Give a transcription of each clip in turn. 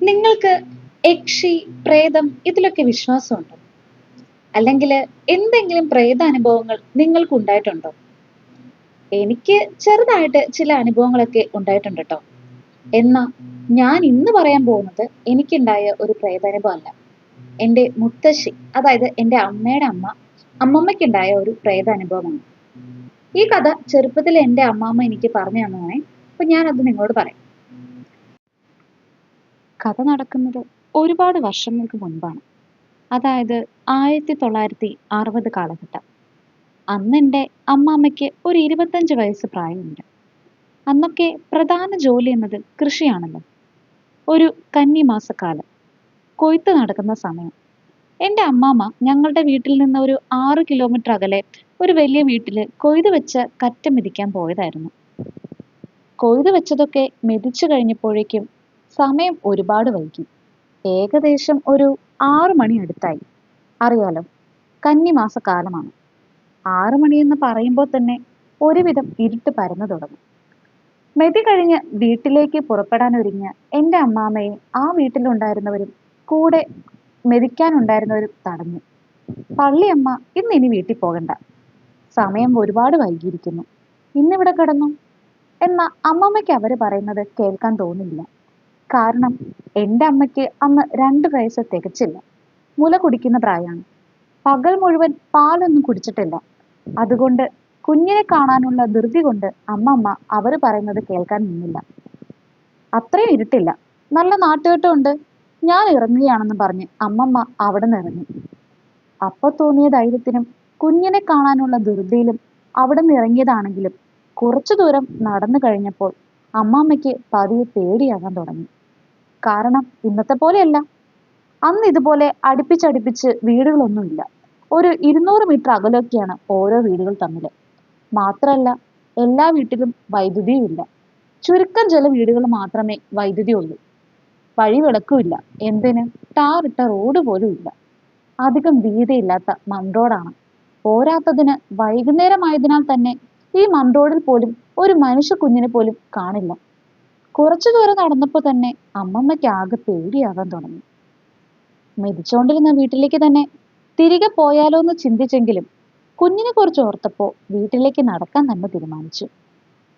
നിങ്ങൾക്ക് യക്ഷി പ്രേതം ഇതിലൊക്കെ വിശ്വാസമുണ്ടോ? അല്ലെങ്കിൽ എന്തെങ്കിലും പ്രേതാനുഭവങ്ങൾ നിങ്ങൾക്ക് ഉണ്ടായിട്ടുണ്ടോ? എനിക്ക് ചെറുതായിട്ട് ചില അനുഭവങ്ങളൊക്കെ ഉണ്ടായിട്ടുണ്ട് കേട്ടോ എന്നാ ഞാൻ ഇന്ന് പറയാൻ പോകുന്നത് എനിക്കുണ്ടായ ഒരു പ്രേതാനുഭവം അല്ല എന്റെ മുത്തശ്ശി അതായത് എന്റെ അമ്മയുടെ അമ്മ അമ്മമ്മയ്ക്കുണ്ടായ ഒരു പ്രേതാനുഭവമാണ് ഈ കഥ ചെറുപ്പത്തിൽ എന്റെ അമ്മാമ്മ എനിക്ക് പറഞ്ഞു തന്നതാണേ. അപ്പൊ ഞാനത് നിങ്ങളോട് പറയാം. കഥ നടക്കുന്നത് ഒരുപാട് വർഷങ്ങൾക്ക് മുൻപാണ്. അതായത് ആയിരത്തി തൊള്ളായിരത്തി അറുപത് കാലഘട്ടം. അന്ന് എന്റെ അമ്മാമ്മയ്ക്ക് ഒരു ഇരുപത്തഞ്ച് വയസ്സ് പ്രായമുണ്ട്. അന്നൊക്കെ പ്രധാന ജോലി എന്നത് കൃഷിയാണല്ലോ. ഒരു കന്നിമാസക്കാലം. കൊയ്ത്ത് നടക്കുന്ന സമയം. എന്റെ അമ്മാമ്മ ഞങ്ങളുടെ വീട്ടിൽ നിന്ന് ഒരു ആറ് കിലോമീറ്റർ അകലെ ഒരു വലിയ വീട്ടിൽ കൊയ്ത് വെച്ച് കറ്റ മെതിക്കാൻ പോയതായിരുന്നു. കൊയ്ത് വെച്ചതൊക്കെ മെതിച്ചു കഴിഞ്ഞപ്പോഴേക്കും സമയം ഒരുപാട് വൈകി. ഏകദേശം ഒരു ആറു മണി അടുത്തായി. അറിയാലോ കന്നിമാസക്കാലമാണ്. ആറു മണി എന്ന് പറയുമ്പോൾ തന്നെ ഒരുവിധം ഇരുട്ട് പരന്നു തുടങ്ങും. മെതി കഴിഞ്ഞ് വീട്ടിലേക്ക് പുറപ്പെടാൻ ഒരുങ്ങിയ എന്റെ അമ്മാമ്മയെ ആ വീട്ടിലുണ്ടായിരുന്നവരും കൂടെ മെതിക്കാനുണ്ടായിരുന്നവരും തടഞ്ഞു. പള്ളിയമ്മ ഇന്ന് ഇനി വീട്ടിൽ പോകണ്ട. സമയം ഒരുപാട് വൈകിയിരിക്കുന്നു. ഇന്നിവിടെ കിടന്നു? എന്ന അമ്മമ്മയ്ക്ക് അവർ പറയുന്നത് കേൾക്കാൻ തോന്നില്ല. കാരണം എന്റെ അമ്മയ്ക്ക് അന്ന് രണ്ട് വയസ്സ് തികച്ചില്ല. മുല കുടിക്കുന്ന പ്രായമാണ് പകൽ മുഴുവൻ പാലൊന്നും കുടിച്ചിട്ടില്ല. അതുകൊണ്ട് കുഞ്ഞിനെ കാണാനുള്ള ധൃതി കൊണ്ട് അമ്മമ്മ അവർ പറയുന്നത് കേൾക്കാൻ നിന്നില്ല. അത്രയും ഇരുട്ടില്ല. നല്ല നാട്ടുകെട്ടുണ്ട് ഞാൻ ഇറങ്ങുകയാണെന്ന് പറഞ്ഞ് അമ്മമ്മ അവിടെ നിന്ന് ഇറങ്ങി. അപ്പൊ തോന്നിയ ധൈര്യത്തിനും കുഞ്ഞിനെ കാണാനുള്ള ധൃതിയിലും അവിടെ നിന്ന് ഇറങ്ങിയതാണെങ്കിലും കുറച്ചു ദൂരം നടന്നു കഴിഞ്ഞപ്പോൾ അമ്മാമ്മയ്ക്ക് പതിയെ പേടിയാകാൻ തുടങ്ങി. കാരണം ഇന്നത്തെ പോലെയല്ല. അന്ന് ഇതുപോലെ അടുപ്പിച്ചടുപ്പിച്ച് വീടുകളൊന്നുമില്ല. ഒരു ഇരുന്നൂറ് മീറ്റർ അകലൊക്കെയാണ് ഓരോ വീടുകൾ തമ്മിൽ. മാത്രമല്ല എല്ലാ വീട്ടിലും വൈദ്യുതിയും ഇല്ല ചുരുക്കം ചില വീടുകൾ മാത്രമേ വൈദ്യുതി ഉള്ളൂ വഴി വിളക്കുമില്ല എന്തിന്? ടാർ ഇട്ട റോഡ് പോലും ഇല്ല. അധികം വീതിയില്ലാത്ത മൺറോഡാണ്. പോരാത്തതിന് വൈകുന്നേരമായതിനാൽ തന്നെ ഈ മൺറോഡിൽ പോലും ഒരു മനുഷ്യ കുഞ്ഞിനെ പോലും കാണില്ല. കുറച്ചു ദൂരം നടന്നപ്പോൾ തന്നെ അമ്മമ്മയ്ക്ക് ആകെ പേടിയാകാൻ തുടങ്ങി. മെതിച്ചോണ്ടിരുന്ന വീട്ടിലേക്ക് തന്നെ തിരികെ പോയാലോ എന്ന് ചിന്തിച്ചെങ്കിലും കുഞ്ഞിനെ കുറിച്ച് ഓർത്തപ്പോൾ വീട്ടിലേക്ക് നടക്കാൻ തന്നെ തീരുമാനിച്ചു.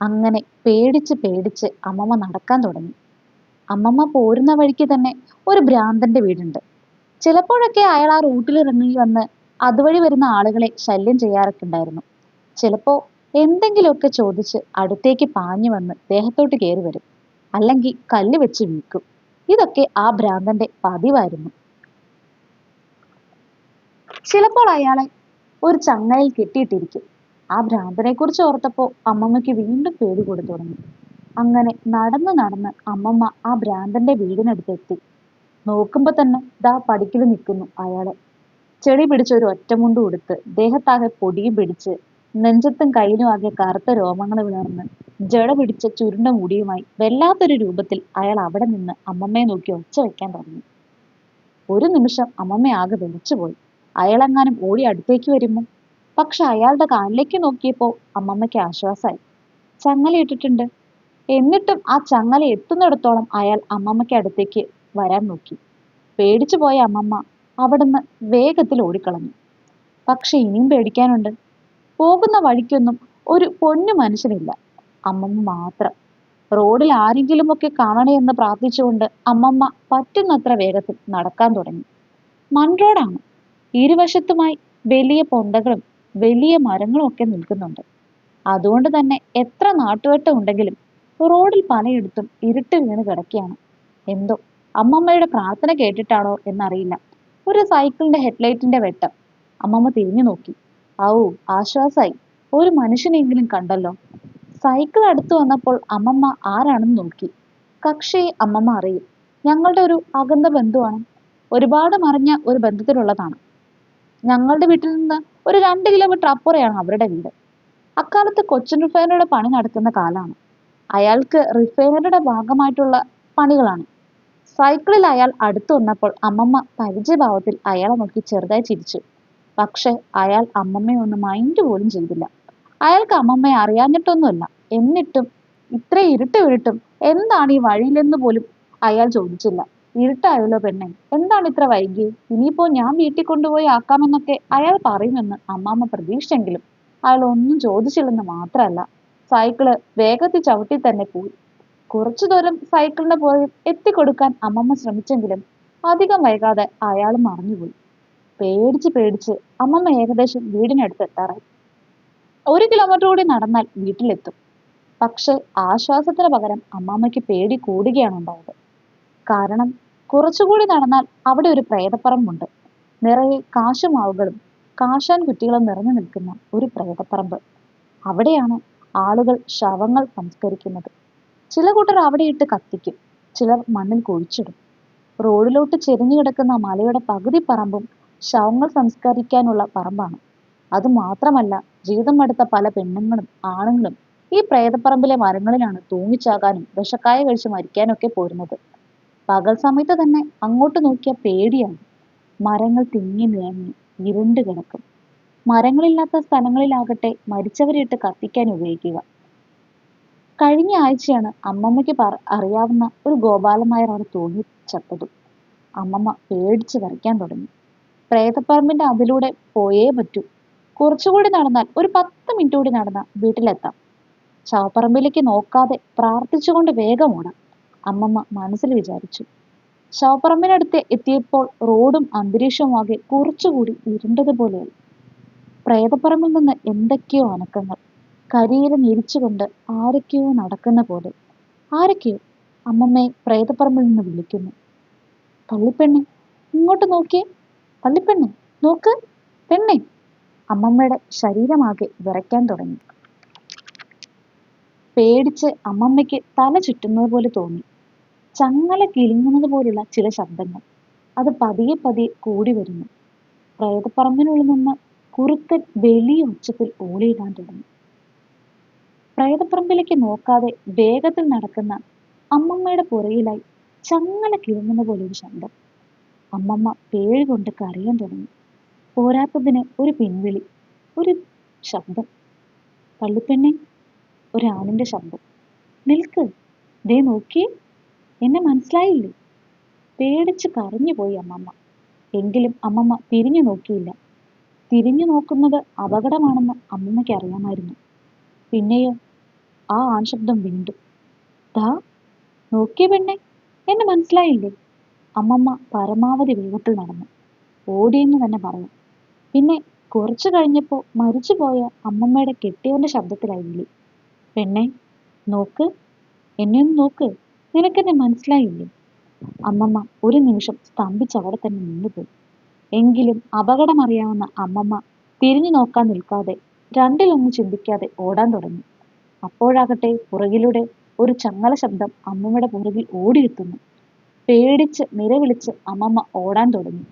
അങ്ങനെ പേടിച്ച് പേടിച്ച് അമ്മമ്മ നടക്കാൻ തുടങ്ങി. അമ്മമ്മ പോരുന്ന വഴിക്ക് തന്നെ ഒരു ഭ്രാന്തന്റെ വീടുണ്ട്. ചിലപ്പോഴൊക്കെ അയാൾ ആ റൂട്ടിൽ ഇറങ്ങി വന്ന് അതുവഴി വരുന്ന ആളുകളെ ശല്യം ചെയ്യാറൊക്കെ ഉണ്ടായിരുന്നു. ചിലപ്പോ എന്തെങ്കിലുമൊക്കെ ചോദിച്ച് അടുത്തേക്ക് പാഞ്ഞു വന്ന് ദേഹത്തോട്ട് കയറി വരും. അല്ലെങ്കിൽ കല്ല് വെച്ച് വീക്കും ഇതൊക്കെ ആ ഭ്രാന്തന്റെ പതിവായിരുന്നു. ചിലപ്പോൾ അയാളെ ഒരു ചങ്ങലയിൽ കെട്ടിയിട്ടിരിക്കും. ആ ഭ്രാന്തനെ കുറിച്ച് ഓർത്തപ്പോൾ അമ്മമ്മയ്ക്ക് വീണ്ടും പേടി കൊടുത്തു തുടങ്ങി. അങ്ങനെ നടന്ന് നടന്ന് അമ്മമ്മ ആ ഭ്രാന്തന്റെ വീടിനടുത്ത് എത്തി നോക്കുമ്പോ തന്നെ ദാ പടിക്കൽ നിൽക്കുന്നു അയാൾ. ചെടി പിടിച്ച ഒരു ഒറ്റമുണ്ട് ഉടുത്ത് ദേഹത്താകെ പൊടിയും പിടിച്ച് നെഞ്ചത്തും കയ്യിലും ആകെ കറുത്ത രോമങ്ങൾ വിളർന്ന് ജട പിടിച്ച ചുരുണ്ട മുടിയുമായി വല്ലാത്തൊരു രൂപത്തിൽ അയാൾ അവിടെ നിന്ന് അമ്മമ്മയെ നോക്കി ഒച്ച വെക്കാൻ തുടങ്ങി. ഒരു നിമിഷം അമ്മമ്മ ആകെ വിളിച്ചുപോയി അയാളെങ്ങാനും ഓടി അടുത്തേക്ക് വരുമോ? പക്ഷെ അയാളുടെ കാലിലേക്ക് നോക്കിയപ്പോൾ അമ്മമ്മയ്ക്ക് ആശ്വാസമായി. ചങ്ങല ഇട്ടിട്ടുണ്ട്. എന്നിട്ടും ആ ചങ്ങല എത്തുന്നിടത്തോളം അയാൾ അമ്മമ്മയ്ക്ക് അടുത്തേക്ക് വരാൻ നോക്കി. പേടിച്ചു പോയ അമ്മമ്മ അവിടുന്ന് വേഗത്തിൽ ഓടിക്കളഞ്ഞു. പക്ഷെ ഇനിയും പേടിക്കാനുണ്ട്. പോകുന്ന വഴിക്കൊന്നും ഒരു പൊന്നു മനുഷ്യനില്ല. അമ്മമ്മ മാത്രം. റോഡിൽ ആരെങ്കിലുമൊക്കെ കാണണേ എന്ന് പ്രാർത്ഥിച്ചുകൊണ്ട് അമ്മമ്മ പറ്റുന്നത്ര വേഗത്തിൽ നടക്കാൻ തുടങ്ങി. മൺറോഡാണ്. ഇരുവശത്തുമായി വലിയ പൊന്തകളും വലിയ മരങ്ങളും ഒക്കെ നിൽക്കുന്നുണ്ട്. അതുകൊണ്ട് തന്നെ എത്ര നാട്ടുവട്ടം ഉണ്ടെങ്കിലും റോഡിൽ പലയിടത്തും ഇരുട്ട് വീണ് കിടക്കുകയാണ്. എന്തോ അമ്മമ്മയുടെ പ്രാർത്ഥന കേട്ടിട്ടാണോ എന്നറിയില്ല. ഒരു സൈക്കിളിന്റെ ഹെഡ്ലൈറ്റിന്റെ വെട്ടം. അമ്മമ്മ തിരിഞ്ഞു നോക്കി. ഔ ആശ്വാസായി. ഒരു മനുഷ്യനെങ്കിലും കണ്ടല്ലോ. സൈക്കിൾ അടുത്ത് വന്നപ്പോൾ അമ്മമ്മ ആരാണെന്ന് നോക്കി. കക്ഷിയെ അമ്മമ്മ അറിയും. ഞങ്ങളുടെ ഒരു അകന്ന ബന്ധുവാണ്. ഒരുപാട് മറിഞ്ഞ ഒരു ബന്ധത്തിലുള്ളതാണ്. ഞങ്ങളുടെ വീട്ടിൽ നിന്ന് ഒരു രണ്ട് കിലോമീറ്റർ അപ്പുറയാണ് അവരുടെ വീട്. അക്കാലത്ത് കൊച്ചിൻ റിഫൈനറിയുടെ പണി നടക്കുന്ന കാലാണ് അയാൾക്ക് റിഫൈനറിയുടെ ഭാഗമായിട്ടുള്ള പണികളാണ്. സൈക്കിളിൽ അയാൾ അടുത്തു വന്നപ്പോൾ അമ്മമ്മ പരിചയഭാവത്തിൽ അയാളെ നോക്കി ചെറുതായി ചിരിച്ചു. പക്ഷെ അയാൾ അമ്മമ്മയെ ഒന്ന് മൈൻഡ് പോലും ചെയ്തില്ല. അയാൾക്ക് അമ്മമ്മയെ അറിയാഞ്ഞിട്ടൊന്നുമല്ല. എന്നിട്ടും ഇത്ര ഇരുട്ട് ഇരുട്ടും എന്താണ് ഈ വഴിയിലെന്ന് പോലും അയാൾ ചോദിച്ചില്ല. ഇരുട്ടായല്ലോ പെണ്ണെ. എന്താണ് ഇത്ര വൈകി? ഇനിയിപ്പോ ഞാൻ വീട്ടിൽ കൊണ്ടുപോയി ആക്കാമെന്നൊക്കെ അയാൾ പറയുമെന്ന് അമ്മാമ്മ പ്രതീക്ഷിച്ചെങ്കിലും അയാൾ ഒന്നും ചോദിച്ചില്ലെന്ന് മാത്രമല്ല. സൈക്കിൾ വേഗത്തിൽ ചവിട്ടി തന്നെ പോയി. കുറച്ചു ദൂരം സൈക്കിളിന്റെ പുറകിൽ എത്തിക്കൊടുക്കാൻ അമ്മമ്മ ശ്രമിച്ചെങ്കിലും അധികം വൈകാതെ അയാൾ മറഞ്ഞുപോയി. പേടിച്ച് പേടിച്ച് അമ്മമ്മ ഏകദേശം വീടിനടുത്ത് എത്താറായി. ഒരു കിലോമീറ്റർ കൂടി നടന്നാൽ വീട്ടിലെത്തും. പക്ഷെ ആശ്വാസത്തിന് പകരം അമ്മാമ്മയ്ക്ക് പേടി കൂടുകയാണ് ഉണ്ടായത്. കാരണം കുറച്ചുകൂടി നടന്നാൽ അവിടെ ഒരു പ്രേതപ്പറമ്പുണ്ട്. നിറയെ കാശുമാവുകളും കാശാൻ കുറ്റികളും നിറഞ്ഞു നിൽക്കുന്ന ഒരു പ്രേതപ്പറമ്പ്. അവിടെയാണ് ആളുകൾ ശവങ്ങൾ സംസ്കരിക്കുന്നത്. ചില കൂട്ടർ അവിടെ ഇട്ട് കത്തിക്കും ചിലർ മണ്ണിൽ കുഴിച്ചിടും. റോഡിലോട്ട് ചെരിഞ്ഞു കിടക്കുന്ന മലയുടെ പകുതി പറമ്പും ശവങ്ങൾ സംസ്കരിക്കാനുള്ള പറമ്പാണ്. അത് മാത്രമല്ല ജീവിതം മടുത്ത പല പെണ്ണുങ്ങളും ആണുങ്ങളും ഈ പ്രേതപ്പറമ്പിലെ മരങ്ങളിലാണ് തൂങ്ങിച്ചാകാനും വിഷക്കായ കഴിച്ച് മരിക്കാനും ഒക്കെ പോരുന്നത്. പകൽ സമയത്ത് തന്നെ അങ്ങോട്ട് നോക്കിയാൽ പേടിയാണ്. മരങ്ങൾ തിങ്ങി നിറഞ്ഞ് ഇരുണ്ട് കിടക്കും. മരങ്ങളില്ലാത്ത സ്ഥലങ്ങളിലാകട്ടെ മരിച്ചവരെയിട്ട് കത്തിക്കാൻ ഉപയോഗിക്കുക. കഴിഞ്ഞ ആഴ്ചയാണ് അമ്മമ്മയ്ക്ക് അറിയാവുന്ന ഒരു ഗോപാലമായർ അവിടെ തൂങ്ങി ചത്തതും അമ്മമ്മ പേടിച്ച് വരയ്ക്കാൻ തുടങ്ങി. പ്രേതപ്പറമ്പിന്റെ അതിലൂടെ പോയേ പറ്റൂ. കുറച്ചുകൂടി നടന്നാൽ ഒരു പത്ത് മിനിറ്റ് കൂടി നടന്നാൽ വീട്ടിലെത്താം. ശവപ്പറമ്പിലേക്ക് നോക്കാതെ പ്രാർത്ഥിച്ചുകൊണ്ട് വേഗം ഓടാം. അമ്മമ്മ മനസ്സിൽ വിചാരിച്ചു. ശവപ്പറമ്പിനടുത്ത് എത്തിയപ്പോൾ റോഡും അന്തരീക്ഷവും ആകെ കുറച്ചുകൂടി ഇരുണ്ടതുപോലെയായി. പ്രേതപ്പറമ്പിൽ നിന്ന് എന്തൊക്കെയോ അനക്കങ്ങൾ. കരിയില ഞെരിച്ചുകൊണ്ട് ആരൊക്കെയോ നടക്കുന്ന പോലെ. ആരൊക്കെയോ? അമ്മമ്മയെ പ്രേതപ്പറമ്പിൽ നിന്ന് വിളിക്കുന്നു. പള്ളിപ്പെണ്ണെ ഇങ്ങോട്ട് നോക്കിയേ. പള്ളിപ്പെണ്ണെ നോക്ക് പെണ്ണെ. അമ്മമ്മയുടെ ശരീരമാകെ വിറയ്ക്കാൻ തുടങ്ങി. പേടിച്ച് അമ്മമ്മയ്ക്ക് തല ചുറ്റുന്നത് പോലെ തോന്നി. ചങ്ങല കിളിങ്ങുന്നത് പോലുള്ള ചില ശബ്ദങ്ങൾ. അത് പതിയെ പതിയെ കൂടി വരുന്നു. പ്രേതപ്പറമ്പിനുള്ളിൽ നിന്ന് കുറുക്കൻ വലിയ ഉച്ചത്തിൽ ഓളിയിടാൻ തുടങ്ങി. പ്രേതപ്പറമ്പിലേക്ക് നോക്കാതെ വേഗത്തിൽ നടക്കുന്ന അമ്മമ്മയുടെ പുറയിലായി ചങ്ങല കിളുങ്ങുന്ന പോലെ ഒരു ശബ്ദം. അമ്മമ്മ പേഴ് കൊണ്ട് കരയാൻ തുടങ്ങി. പോരാത്തതിന് ഒരു പിൻവിളി ഒരു ശബ്ദം. പള്ളിപ്പെണ്ണെ ഒരാണിന്റെ ശബ്ദം. നിൽക്ക്. ദേ നോക്കിയേ എന്നെ മനസ്സിലായില്ലേ? പേടിച്ച് കരഞ്ഞുപോയി അമ്മമ്മ. എങ്കിലും അമ്മമ്മ തിരിഞ്ഞു നോക്കിയില്ല. തിരിഞ്ഞു നോക്കുന്നത് അപകടമാണെന്ന് അമ്മമ്മയ്ക്ക് അറിയാമായിരുന്നു. പിന്നെയോ ആ ആൺശബ്ദം വീണ്ടും. ദാ നോക്കിയ പെണ്ണെ എന്നെ മനസ്സിലായില്ലേ? അമ്മമ്മ പരമാവധി വേഗത്തിൽ നടന്നു. ഓടിയെന്ന് തന്നെ പറയാം പിന്നെ കുറച്ചു കഴിഞ്ഞപ്പോൾ മരിച്ചുപോയ അമ്മമ്മയുടെ കെട്ടിയവന്റെ ശബ്ദത്തിലായി വിളി പെണ്ണെ നോക്ക്. എന്നെ ഒന്ന് നോക്ക്. നിനക്കെന്നെ മനസ്സിലായില്ലേ? അമ്മമ്മ ഒരു നിമിഷം സ്തംഭിച്ച് അവിടെ തന്നെ നിന്നുപോയി. എങ്കിലും അപകടം അറിയാവുന്ന അമ്മമ്മ തിരിഞ്ഞു നോക്കാൻ നിൽക്കാതെ രണ്ടിലൊന്നും ചിന്തിക്കാതെ ഓടാൻ തുടങ്ങി. അപ്പോഴാകട്ടെ പുറകിലൂടെ ഒരു ചങ്ങല ശബ്ദം അമ്മമ്മയുടെ പുറകിൽ ഓടിയെത്തുന്നു. പേടിച്ച് നിലവിളിച്ച് അമ്മമ്മ ഓടാൻ തുടങ്ങി.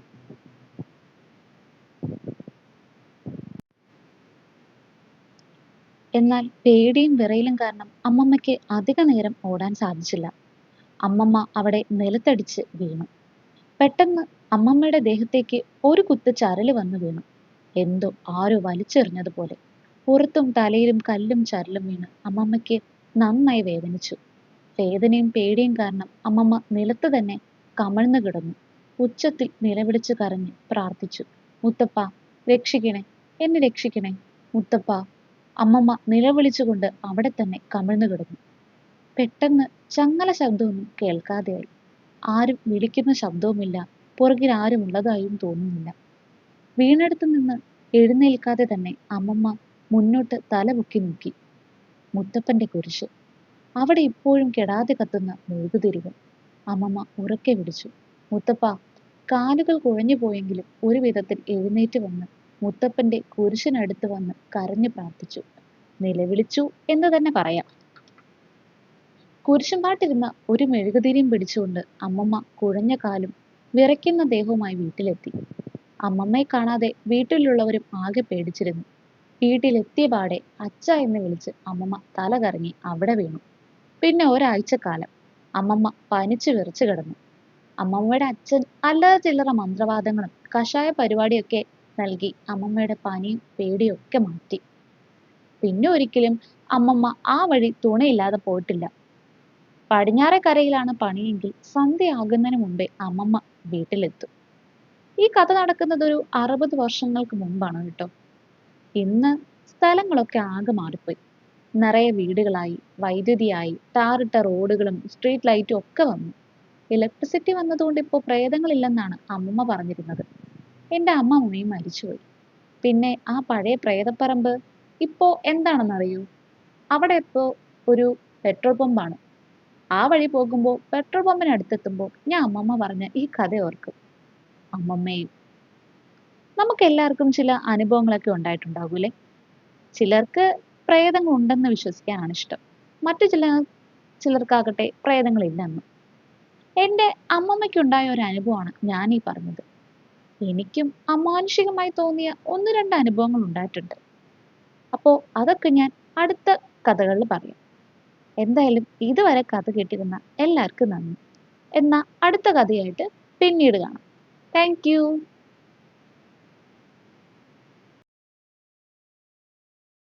എന്നാൽ പേടിയും വിറയലും കാരണം അമ്മമ്മയ്ക്ക് അധിക നേരം ഓടാൻ സാധിച്ചില്ല. അമ്മമ്മ അവിടെ നിലത്തടിച്ച് വീണു. പെട്ടെന്ന് അമ്മമ്മയുടെ ദേഹത്തേക്ക് ഒരു കുത്ത് ചരൽ വന്നു വീണു. എന്തോ ആരോ വലിച്ചെറിഞ്ഞതുപോലെ. പുറത്തും തലയിലും കല്ലും ചരലും വീണ് അമ്മമ്മയ്ക്ക് നന്നായി വേദനിച്ചു. വേദനയും പേടിയും കാരണം അമ്മമ്മ നിലത്ത് തന്നെ കമഴ്ന്നു കിടന്നു. ഉച്ചത്തിൽ നിലവിളിച്ചു കരഞ്ഞ് പ്രാർത്ഥിച്ചു. മുത്തപ്പ രക്ഷിക്കണേ എന്നെ രക്ഷിക്കണേ. മുത്തപ്പ. അമ്മമ്മ നിലവിളിച്ചുകൊണ്ട് അവിടെ തന്നെ കമിഴ്ന്നു കിടന്നു. പെട്ടെന്ന് ചങ്ങല ശബ്ദമൊന്നും കേൾക്കാതെയായി. ആരും വിളിക്കുന്ന ശബ്ദവുമില്ല. പുറകിൽ ആരും ഉള്ളതായും തോന്നുന്നില്ല. വീണെടുത്തു നിന്ന് എഴുന്നേൽക്കാതെ തന്നെ അമ്മമ്മ മുന്നോട്ട് തല പൊക്കി നോക്കി. മുത്തപ്പന്റെ കുരിശ് അവിടെ ഇപ്പോഴും കെടാതെ കത്തുന്ന മെഴുകുതിരികൾ അമ്മമ്മ ഉറക്കെ വിളിച്ചു. മുത്തപ്പ കാലുകൾ കുഴഞ്ഞു പോയെങ്കിലും ഒരു വിധത്തിൽ എഴുന്നേറ്റ് വന്ന് മുത്തപ്പന്റെ കുരിശിനടുത്ത് വന്ന് കരഞ്ഞു പ്രാർത്ഥിച്ചു. നിലവിളിച്ചു എന്ന് തന്നെ പറയാം കുരിശുംപാട്ടിരുന്ന ഒരു മെഴുകുതിരിയും പിടിച്ചുകൊണ്ട് അമ്മമ്മ കുഴഞ്ഞ കാലും വിറയ്ക്കുന്ന ദേഹവുമായി വീട്ടിലെത്തി. അമ്മമ്മയെ കാണാതെ വീട്ടിലുള്ളവരും ആകെ പേടിച്ചിരുന്നു. വീട്ടിലെത്തിയ പാടെ അച്ഛ എന്ന് വിളിച്ച് അമ്മമ്മ തല കറങ്ങി അവിടെ വീണു. പിന്നെ ഒരാഴ്ചക്കാലം അമ്മമ്മ പനിച്ചു വിറച്ചു കിടന്നു. അമ്മമ്മയുടെ അച്ഛൻ അല്ലാതെ ചില്ലറ മന്ത്രവാദങ്ങളും കഷായ പരിപാടിയൊക്കെ നൽകി അമ്മമ്മയുടെ പനിയും പേടിയും ഒക്കെ മാറ്റി. പിന്നെ ഒരിക്കലും അമ്മമ്മ ആ വഴി തുണയില്ലാതെ പോയിട്ടില്ല. പടിഞ്ഞാറേക്കരയിലാണ് പണിയെങ്കിൽ സന്ധ്യയാകുന്നതിന് മുമ്പേ അമ്മമ്മ വീട്ടിലെത്തും. ഈ കഥ നടക്കുന്നത് ഒരു അറുപത് വർഷങ്ങൾക്ക് മുമ്പാണ് കേട്ടോ. ഇന്ന് സ്ഥലങ്ങളൊക്കെ ആകെ മാറിപ്പോയി. നിറയെ വീടുകളായി വൈദ്യുതിയായി ടാറിട്ട റോഡുകളും സ്ട്രീറ്റ് ലൈറ്റും ഒക്കെ വന്നു. ഇലക്ട്രിസിറ്റി വന്നതുകൊണ്ട് ഇപ്പോൾ പ്രേതങ്ങളില്ലെന്നാണ് അമ്മമ്മ പറഞ്ഞിരുന്നത്. എന്റെ അമ്മ അമ്മമ്മയും മരിച്ചുപോയി. പിന്നെ ആ പഴയ പ്രേതപ്പറമ്പ് ഇപ്പോ എന്താണെന്നറിയൂ? അവിടെ ഇപ്പോൾ ഒരു പെട്രോൾ പമ്പാണ്. ആ വഴി പോകുമ്പോൾ പെട്രോൾ പമ്പിനടുത്തെത്തുമ്പോൾ ഞാൻ അമ്മമ്മ പറഞ്ഞ ഈ കഥ ഓർക്കും. അമ്മമ്മയും നമുക്ക് എല്ലാവർക്കും ചില അനുഭവങ്ങളൊക്കെ ഉണ്ടായിട്ടുണ്ടാകൂലേ ചിലർക്ക് പ്രേതങ്ങൾ ഉണ്ടെന്ന് വിശ്വസിക്കാനാണ് ഇഷ്ടം. മറ്റു ചില ചിലർക്കാകട്ടെ പ്രേതങ്ങളില്ലെന്ന്. എന്റെ അമ്മമ്മയ്ക്കുണ്ടായ ഒരു അനുഭവമാണ് ഞാൻ ഈ പറഞ്ഞത്. എനിക്കും അമാനുഷികമായി തോന്നിയ ഒന്ന് രണ്ട് അനുഭവങ്ങൾ ഉണ്ടായിട്ടുണ്ട്. അപ്പോൾ അതൊക്കെ ഞാൻ അടുത്ത കഥകളിൽ പറയാം. എന്തായാലും ഇതുവരെ കഥ കേട്ടിരുന്ന എല്ലാവർക്കും നന്ദി. എന്നാൽ അടുത്ത കഥയായിട്ട് പിന്നീട് കാണാം. താങ്ക്